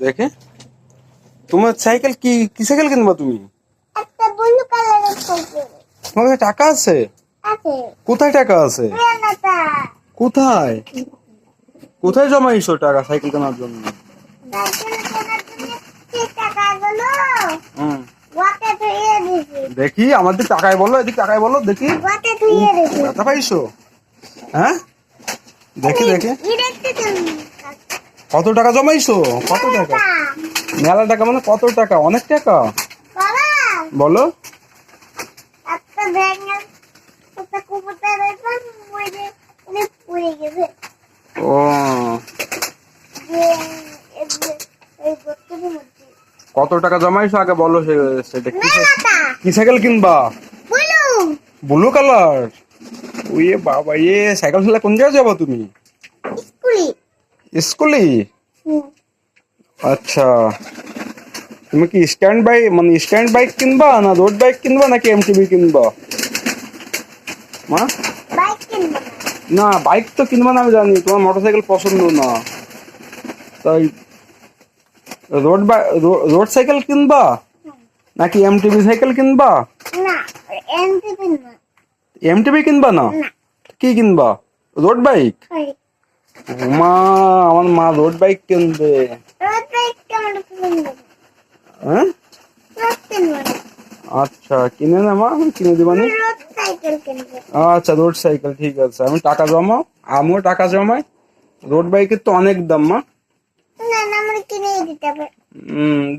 দেখে? তোমার সাইকেল কি কি সাইকেল কিনবা তুমি? একটা ব্লু কালারের সাইকেল তোমার কাছে টাকা আছে? আছে। কোথায় টাকা আছে? কোথায়? কোথায় জমাইছো টাকা সাইকেল কেনার জন্য? দেখি আমাদের টাকায় বলো এদিক টাকায় বলো দেখি। পাইছো? হ্যাঁ? দেখি দেখি। কত টাকা জমাইছো? কত টাকা? মেলা টাকা মানে কত টাকা? অনেক টাকা? বলো। ও। কত টাকা জমাইছো? আগে বলো সেটা কি সাই- সাইকেল কিনবা? বলু। Blue colour? ওয়ে বাবা এ সাইকেল চালা কোন জায়গায় যাব তুমি? স্কুলি? আচ্ছা। তুমি কি স্ট্যান্ড বাইক মানে স্ট্যান্ড বাইক কিনবা না রোড বাইক কিনবা নাকি এমটিভি কিনবা? মা? না। বাইক তো কিনবা না আমি জানি তোমার মোটরসাইকেল পছন্দ না। তাই রোড রোড সাইকেল কিনবা? নাকি এমটিভি সাইকেল কিনবা? না এমটি এমটিভি কিনবা না? না। কি কিনবা? Road bike. ওই মা আমার মা রোড বাইক কিনবে। হ্যাঁ? আচ্ছা কিনে না মা আমি কিনে দিবা আচ্ছা রোড সাইকেল ঠিক আছে। আমি টাকা জমাও আমিও টাকা জমাই। রোড বাইকের তো অনেক দাম মা।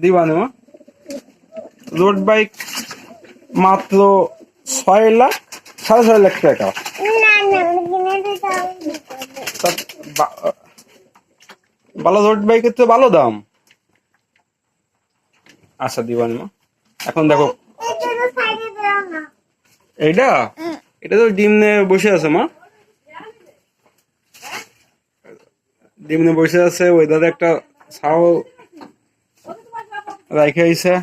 দিবা না মা। রোড বাইক মাত্র ছয় লাখ সাড়ে ছয় লাখ টাকা না না আমার কিনে দিতে হবে দিতে হবে। রোড বাইকের তো ভালো দাম। আচ্ছা দিবানি মা। এখন দেখো। এইটা? এটা তো ডিম নিয়ে বসে আছে মা। ডিম নিয়ে বসে আছে ওই দাদা একটা ছাও রাইখে আইছে।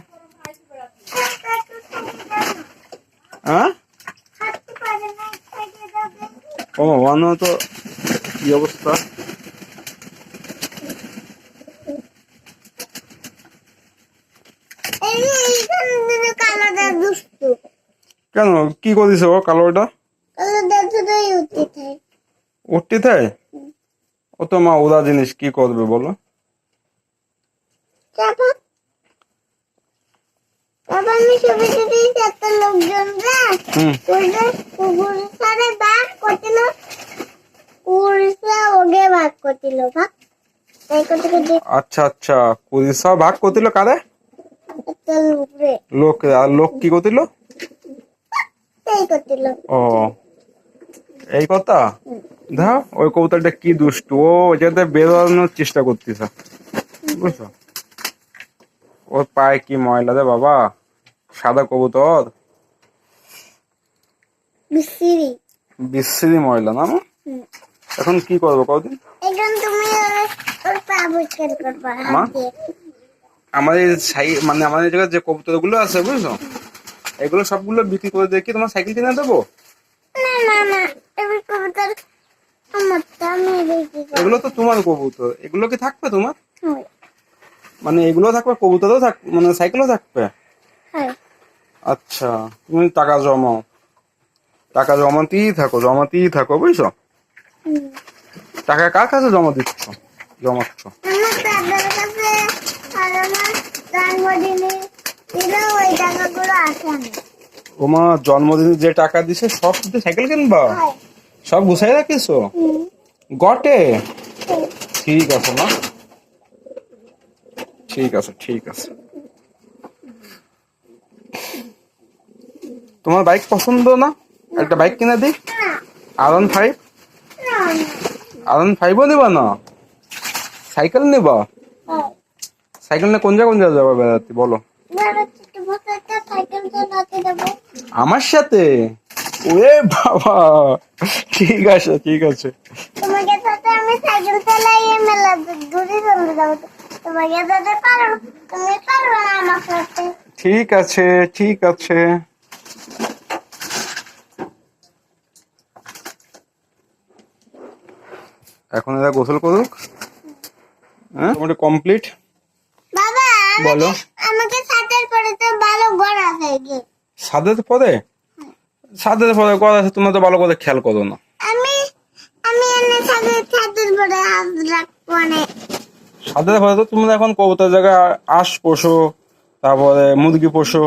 হ্যাঁ। ও বানো তো কি অবস্থা এই যে এইখানে তুমি কালোটা দুষ্টু কেন? কি করেছে ও কালোটা উঠতে থাকে। ও তো মা ওরা জিনিস কি করবে বলো। আচ্ছা আচ্ছা কুড়িশা ভাগ করছিল কারে লোক আর লোক কি করছিল ও। এই কথা? ধর ওই কবুতরটা কি দুষ্টু? ও ওইটাতে বেরোনোর চেষ্টা করতেছে। বুঝছ? ওর পায়ে কি ময়লা রে বাবা? সাদা কবুতর? বিসিরি বিশ্রী ময়লা না? এখন কি করব কদিন এখন তুমি ওর- পা পরিষ্কার করবা আমাদের এই সাই মানে আমাদের জায়গায় যে কবুতরগুলো আছে বুঝছ? এগুলো সবগুলো বিক্রি করে দিয়ে কি তোমার সাইকেল কিনে দেবো? না না না এবার কবুতর আমার তো আমি এগুলো তো তোমার কবুতর। এগুলো কি থাকবে তোমার? হয়। মানে এগুলো থাকবে কবুতরও থাক মানে সাইকেলও থাকবে? হয়। আচ্ছা তুমি টাকা জমাও। টাকা জমাতেই থাকো জমাতেই থাকো বুঝছ। টাকা কার কাছে জমা দিচ্ছ? জমাচ্ছ? আমার দাদার কাছে আর আমার জন্মদিনে তোমার জন্মদিনে যে টাকা দিছে সব শুধু সাইকেল কিনবা? সব গুছাই রাখিছো? গটে? ঠিক আছে মা। ঠিক আছে ঠিক আছে। তোমার বাইক পছন্দ না? একটা বাইক কিনে দিই না আর ওয়ান ফাইভ আর ওয়ান ফাইভও নেবা না? সাইকেল নেবা? সাইকেল নিয়ে কোন জায়গায় কোন জায়গায় যাবে বেড়াতে? বলো। আমার সাথে? ওরে বাবা। ঠিক আছে ঠিক আছে। তোমাকে সাথে আমি সাইকেল চালাইয়ে মেলা দূরে চলে যাব। তোমাকে সাথে পারো তুমি পারবে না আমার সাথে। ঠিক আছে ঠিক আছে। এখন এরা গোসল করুক। হ্যাঁ? মোটামুটি কমপ্লিট বাবা বলো। আমাকে পরে তো ভালো ঘর আছে গিয়ে সাদের পরে? সাদের পরে কথা আছে তোমরা তো ভালো করে খেয়াল করো না। আমি আমি এনে ছাদের পরে হাত রাখব না সাদের পরে তো তোমরা এখন কবুতর জায়গায় আঁশ পোষো তারপরে মুরগি পোষো।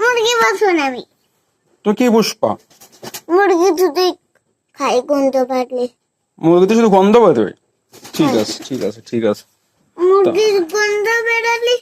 মুরগি বসুন আমি। তুমি কি পুষপা মুরগি যদি খাই গন্ধ পারলে। মুরগিতে শুধু গন্ধ বেরোবে ঠিক আছে ঠিক আছে ঠিক আছে। মুরগির গন্ধ বেরোলে